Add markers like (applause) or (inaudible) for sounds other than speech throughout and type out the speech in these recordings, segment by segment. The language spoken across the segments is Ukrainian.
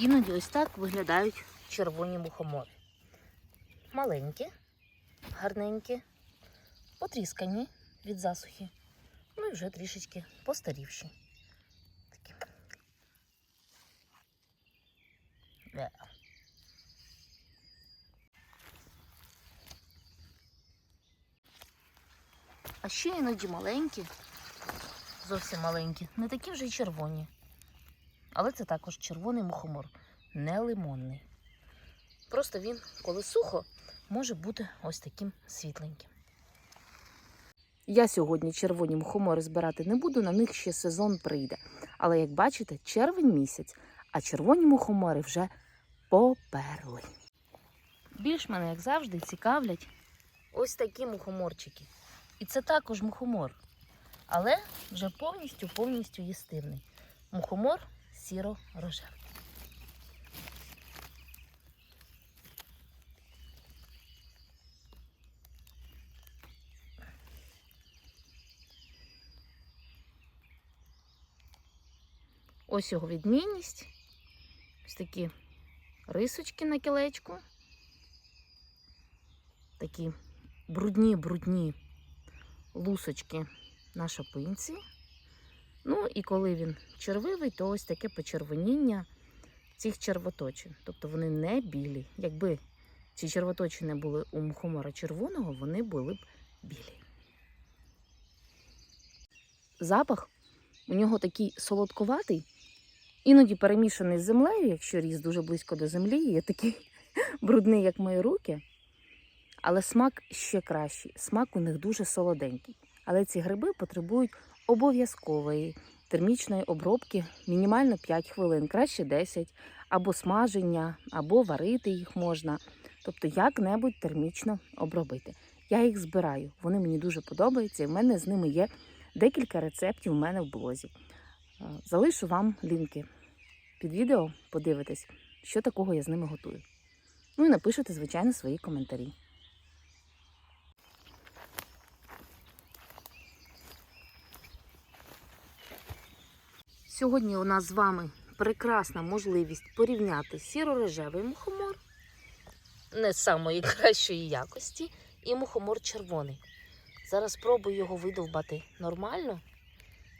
Іноді ось так виглядають червоні мухомори. Маленькі, гарненькі, потріскані від засухи. Ну і вже трішечки постарівші. Такі. А ще іноді маленькі, зовсім маленькі, не такі вже й червоні. Але це також червоний мухомор, не лимонний. Просто він, коли сухо, може бути ось таким світленьким. Я сьогодні червоні мухомори збирати не буду, на них ще сезон прийде. Але як бачите, червень місяць, а червоні мухомори вже поперли. Більш мене, як завжди, цікавлять ось такі мухоморчики. І це також мухомор, але вже повністю повністю їстивний. Мухомор сіро-рожевий. Ось його відмінність. Ось такі рисочки на кілечку. Такі брудні-брудні лусочки на шапинці. Ну і коли він червивий, то ось таке почервоніння цих червоточин. Тобто вони не білі. Якби ці червоточини були у мухомора червоного, вони були б білі. Запах у нього такий солодкуватий, іноді перемішаний з землею, якщо ріс дуже близько до землі, є такий (laughs) брудний, як мої руки. Але смак ще кращий. Смак у них дуже солоденький. Але ці гриби потребують обов'язкової термічної обробки мінімально 5 хвилин, краще 10, або смаження, або варити їх можна. Тобто як-небудь термічно обробити. Я їх збираю, вони мені дуже подобаються, і в мене з ними є декілька рецептів у мене в блозі. Е, Залишу вам лінки під відео, подивитесь, що такого я з ними готую. Ну і напишете, звичайно, свої коментарі. Сьогодні у нас з вами прекрасна можливість порівняти сіро-рожевий мухомор не самої (laughs) кращої якості і мухомор червоний. Зараз спробую його видовбати нормально,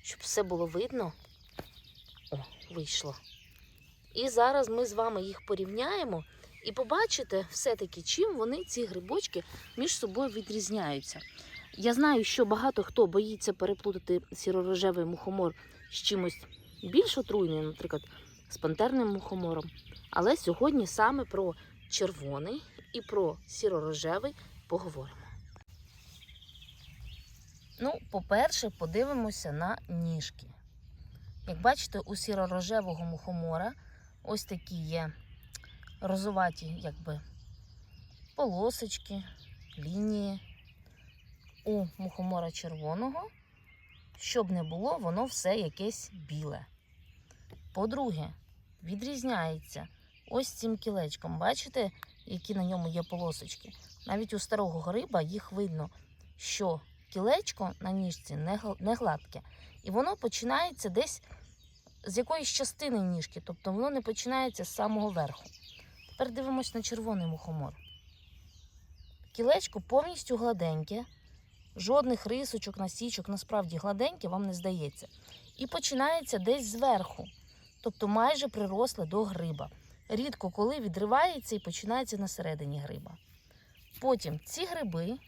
щоб все було видно. О, вийшло. І зараз ми з вами їх порівняємо і побачите все-таки, чим вони, ці грибочки, між собою відрізняються. Я знаю, що багато хто боїться переплутати сіро-рожевий мухомор з чимось більш отруйним, наприклад, з пантерним мухомором. Але сьогодні саме про червоний і про сіро-рожевий поговоримо. Ну, по-перше, подивимося на ніжки. Як бачите, у сіро-рожевого мухомора ось такі є розуваті, якби полосочки, лінії. У мухомора червоного, щоб не було, воно все якесь біле. По-друге, відрізняється ось цим кілечком. Бачите, які на ньому є полосочки? Навіть у старого гриба їх видно, що кілечко на ніжці не гладке. І воно починається десь з якоїсь частини ніжки, тобто воно не починається з самого верху. Тепер дивимось на червоний мухомор. Кілечко повністю гладеньке, жодних рисочок, насічок, насправді гладеньке, вам не здається. І починається десь зверху, тобто майже приросле до гриба. Рідко коли відривається і починається на середині гриба. Потім ці гриби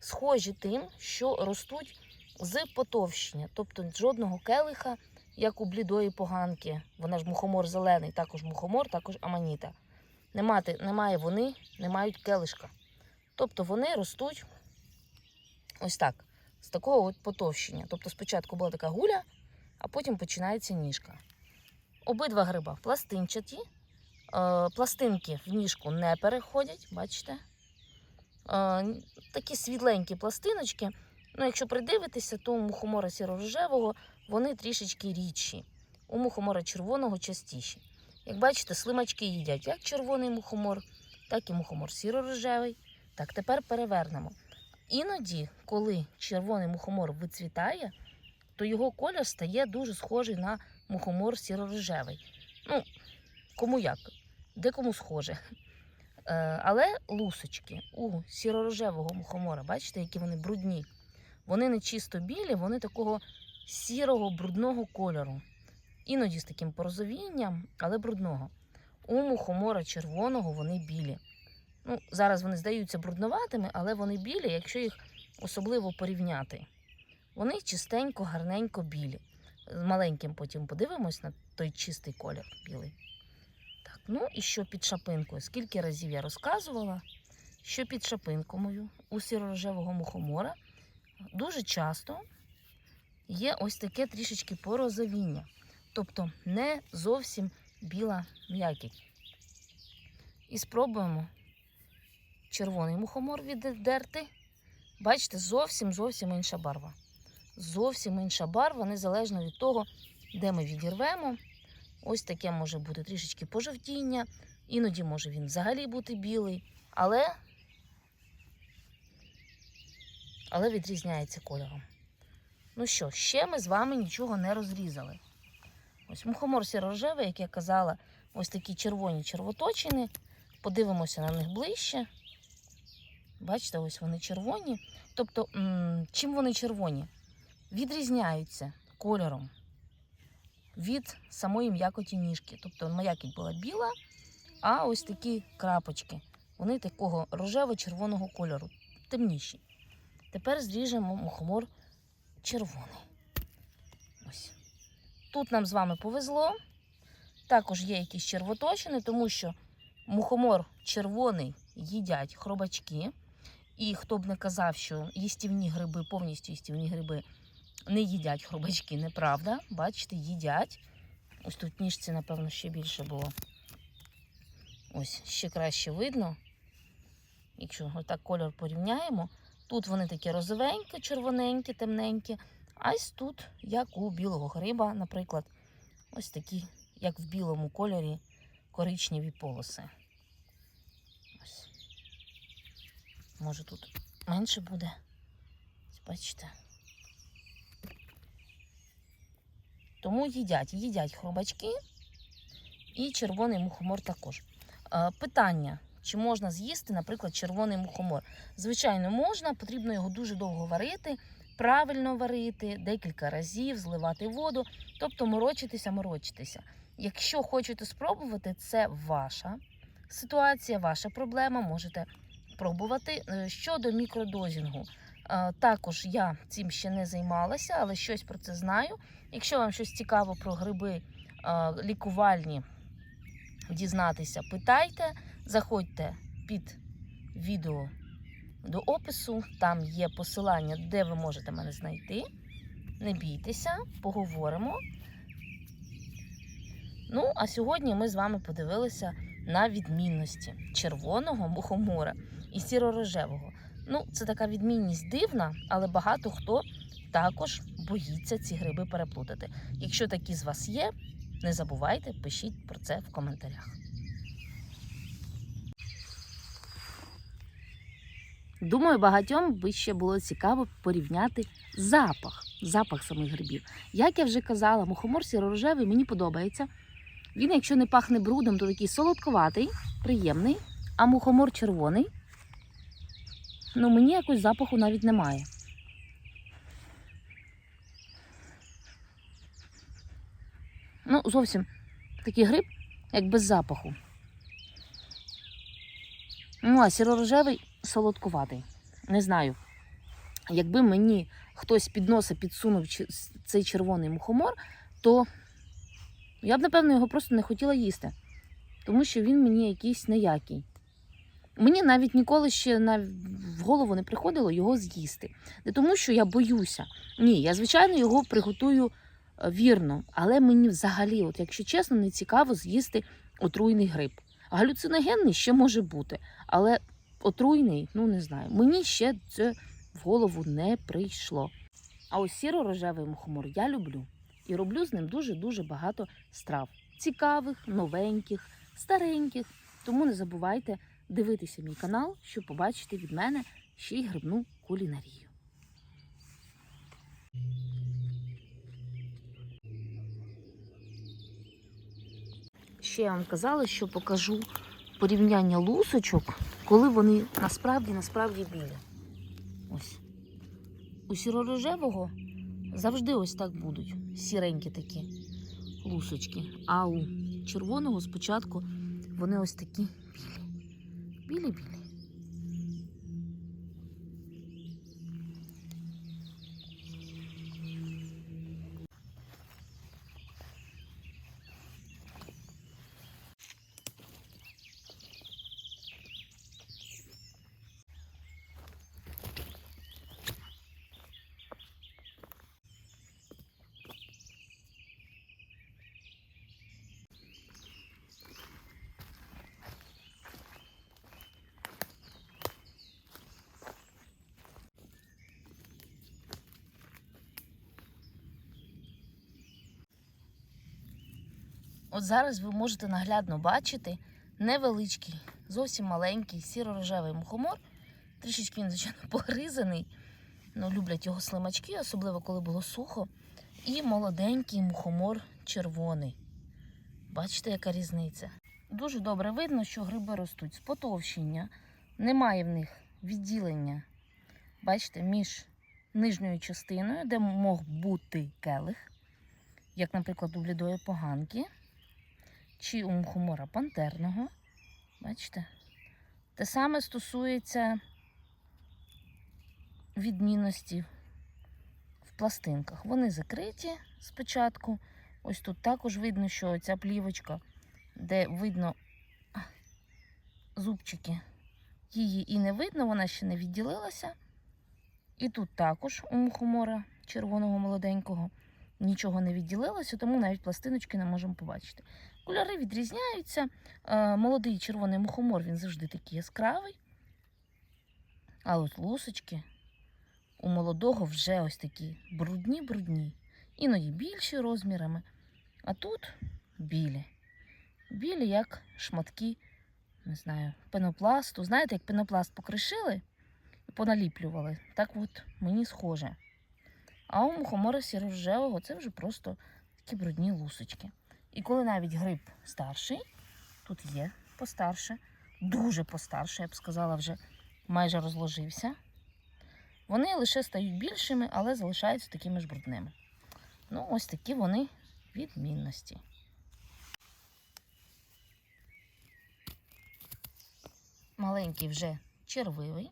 схожі тим, що ростуть з потовщення, тобто жодного келиха, як у блідої поганки. Вона ж мухомор зелений, також мухомор, також аманіта. Немає, немає вони, не мають келишка. Тобто вони ростуть ось так, з такого от потовщення. Тобто спочатку була така гуля, а потім починається ніжка. Обидва гриба пластинчаті, е, пластинки в ніжку не переходять, бачите? Е, такі світленькі пластиночки. Ну, якщо придивитися, то у мухомора сіро-рожевого вони трішечки рідші. У мухомора червоного частіші. Як бачите, слимачки їдять як червоний мухомор, так і мухомор сіро-рожевий. Так, тепер перевернемо. Іноді, коли червоний мухомор вицвітає, то його колір стає дуже схожий на мухомор сіро-рожевий. Ну, кому як, де кому схоже. Е, Але лусочки у сіро-рожевого мухомора, бачите, які вони брудні. Вони не чисто білі, вони такого сірого, брудного кольору. Іноді з таким порозовінням, але брудного. У мухомора червоного вони білі. Ну, зараз вони здаються брудноватими, але вони білі, якщо їх особливо порівняти. Вони чистенько, гарненько білі. З маленьким потім подивимось на той чистий колір білий. Так, ну і що під шапинкою? Скільки разів я розказувала, що під шапинкою у сіро-рожевого мухомора дуже часто є ось таке трішечки порозовіння. Тобто не зовсім біла м'якіть. І спробуємо червоний мухомор віддерти. Бачите, зовсім зовсім інша барва. Зовсім інша барва, незалежно від того, де ми відірвемо. Ось таке може бути трішечки пожовтіння, іноді може він взагалі бути білий, але, але відрізняється кольором. Ну що, ще ми з вами нічого не розрізали. Ось мухомор сіро-рожевий, як я казала, ось такі червоні червоточини. Подивимося на них ближче. Бачите, ось вони червоні. Тобто, чим вони червоні? Відрізняються кольором від самої м'якоті ніжки. Тобто м'якіть була біла, а ось такі крапочки. Вони такого рожево-червоного кольору, темніші. Тепер зріжемо мухомор червоний. Ось. Тут нам з вами повезло. Також є якісь червоточини, тому що мухомор червоний їдять хробачки. І хто б не казав, що їстівні гриби, повністю їстівні гриби не їдять хробачки, неправда. Бачите, їдять. Ось тут ніжці, напевно, ще більше було. Ось, ще краще видно. Якщо отак кольор порівняємо, тут вони такі розовенькі, червоненькі, темненькі. А ось тут, як у білого гриба, наприклад, ось такі, як в білому кольорі, коричневі полоси. Ось. Може тут менше буде. Бачите? Тому їдять, їдять хробачки і червоний мухомор також. Е, Питання, чи можна з'їсти, наприклад, червоний мухомор? Звичайно, можна, потрібно його дуже довго варити, правильно варити, декілька разів, зливати воду, тобто морочитися, морочитися. Якщо хочете спробувати, це ваша ситуація, ваша проблема, можете пробувати. Е, Щодо мікродозінгу, також я цим ще не займалася, але щось про це знаю. Якщо вам щось цікаво про гриби лікувальні дізнатися, питайте, заходьте під відео до опису, там є посилання, де ви можете мене знайти. Не бійтеся, поговоримо. Ну, а сьогодні ми з вами подивилися на відмінності червоного мухомора і сіро-рожевого. Ну, це така відмінність дивна, але багато хто також боїться ці гриби переплутати. Якщо такі з вас є, не забувайте, пишіть про це в коментарях. Думаю, багатьом би ще було цікаво порівняти запах, запах самих грибів. Як я вже казала, мухомор сіро-рожевий мені подобається. Він, якщо не пахне брудом, то такий солодковатий, приємний, а мухомор червоний. Ну, мені якось запаху навіть немає. Ну, зовсім такий гриб, як без запаху. Ну, а сіро-рожевий солодкуватий. Не знаю. Якби мені хтось під носа підсунув цей червоний мухомор, то я б, напевно, його просто не хотіла їсти. Тому що він мені якийсь неякий. Мені навіть ніколи ще в голову не приходило його з'їсти. Не тому, що я боюся. Ні, я, звичайно, його приготую е, вірно, але мені взагалі, от, якщо чесно, не цікаво з'їсти отруйний гриб. Галюциногенний ще може бути, але отруйний, ну не знаю. Мені ще це в голову не прийшло. А ось сіро-рожевий мухомор я люблю і роблю з ним дуже-дуже багато страв. Цікавих, новеньких, стареньких. Тому не забувайте дивитися мій канал, щоб побачити від мене ще й грибну кулінарію. Ще я вам казала, що покажу порівняння лусочок, коли вони насправді насправді білі. Ось. У сіро-рожевого завжди ось так будуть. Сіренькі такі лусочки. А у червоного спочатку вони ось такі білі. Білі-білі. От зараз ви можете наглядно бачити невеличкий, зовсім маленький сіро-рожевий мухомор. Трішечки він, звичайно, (laughs) погризаний. Ну, люблять його слимачки, особливо коли було сухо. І молоденький мухомор червоний. Бачите, яка різниця? Дуже добре видно, що гриби ростуть з потовщення. Немає в них відділення, бачите, між нижньою частиною, де мог бути келих, як, наприклад, у блідої поганки чи у мухомора пантерного. Бачите? Те саме стосується відмінності в пластинках. Вони закриті спочатку. Ось тут також видно, що ця плівочка, де видно зубчики, її і не видно, вона ще не відділилася. І тут також у мухомора червоного молоденького нічого не відділилося, тому навіть пластиночки не можемо побачити. Кольори відрізняються. Е, Молодий червоний мухомор він завжди такий яскравий. А от лусочки у молодого вже ось такі брудні-брудні. Іноді більші розмірами. А тут білі. Білі, як шматки, не знаю, пенопласту. Знаєте, як пенопласт покришили і поналіплювали, так от мені схоже. А у мухомора сіро-рожевого це вже просто такі брудні лусочки. І коли навіть гриб старший, тут є постарше, дуже постарше, я б сказала, вже майже розложився. Вони лише стають більшими, але залишаються такими ж брудними. Ну, ось такі вони відмінності. Маленький вже червивий,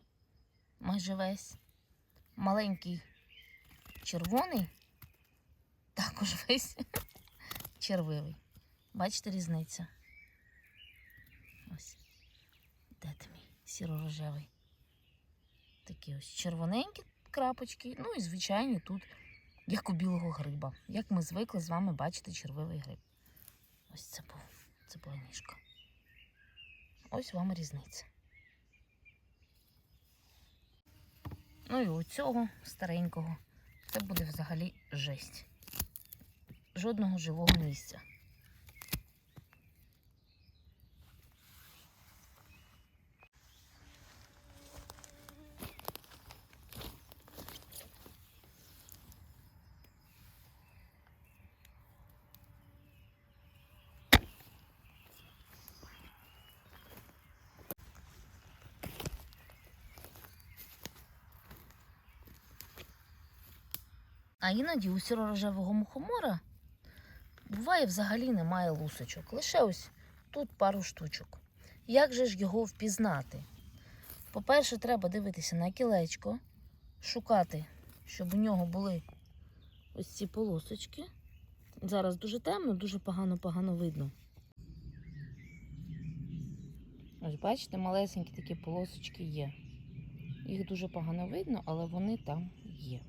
майже весь. Маленький червоний, також весь червивий. Бачите різницю? Ось. Де ти мій сіро-рожевий? Такі ось червоненькі крапочки. Ну і звичайні тут, як у білого гриба. Як ми звикли з вами бачити червивий гриб. Ось це був. Це була ніжка. Ось вам різниця. Ну і у цього старенького це буде взагалі жесть. Жодного живого місця. А іноді у сіро-рожевого мухомора буває взагалі немає лусочок. Лише ось тут пару штучок. Як же ж його впізнати? По-перше, треба дивитися на кілечко, шукати, щоб у нього були ось ці полосочки. Зараз дуже темно, дуже погано-погано видно. Ось бачите, малесенькі такі полосочки є. Їх дуже погано видно, але вони там є.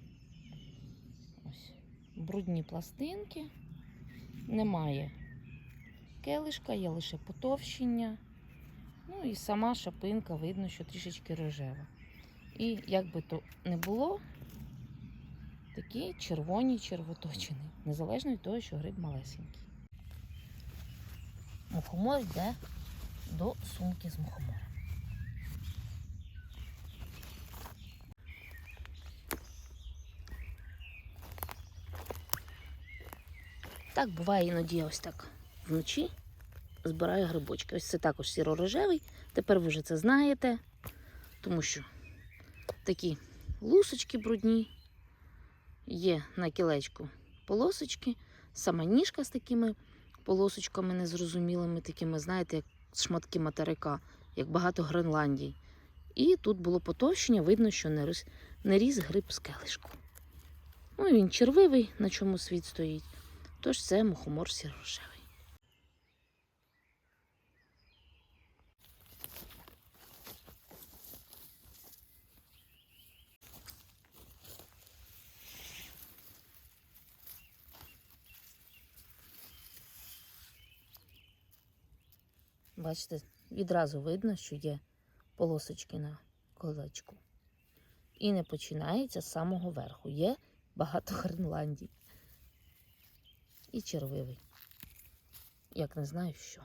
Ось брудні пластинки, немає келишка, є лише потовщення. Ну і сама шапинка видно, що трішечки рожева. І як би то не було, такі червоні червоточини, незалежно від того, що гриб малесенький. Мухомор йде до сумки з мухомором. Так буває іноді ось так вночі. збираю грибочки. Ось це також сіро-рожевий. Тепер ви вже це знаєте, тому що такі лусочки брудні, є на кілечку полосочки, сама ніжка з такими полосочками незрозумілими, такими, знаєте, як шматки материка, як багато Гренландій. І тут було потовщення, видно, що не ріс, не ріс гриб з келишку. Ну він червивий, на чому світ стоїть. Тож це мухомор сірошевий. Бачите, відразу видно, що є полосочки на колечку. І не починається з самого верху. Є багато Гренландій. І червивий. Як не знаю що.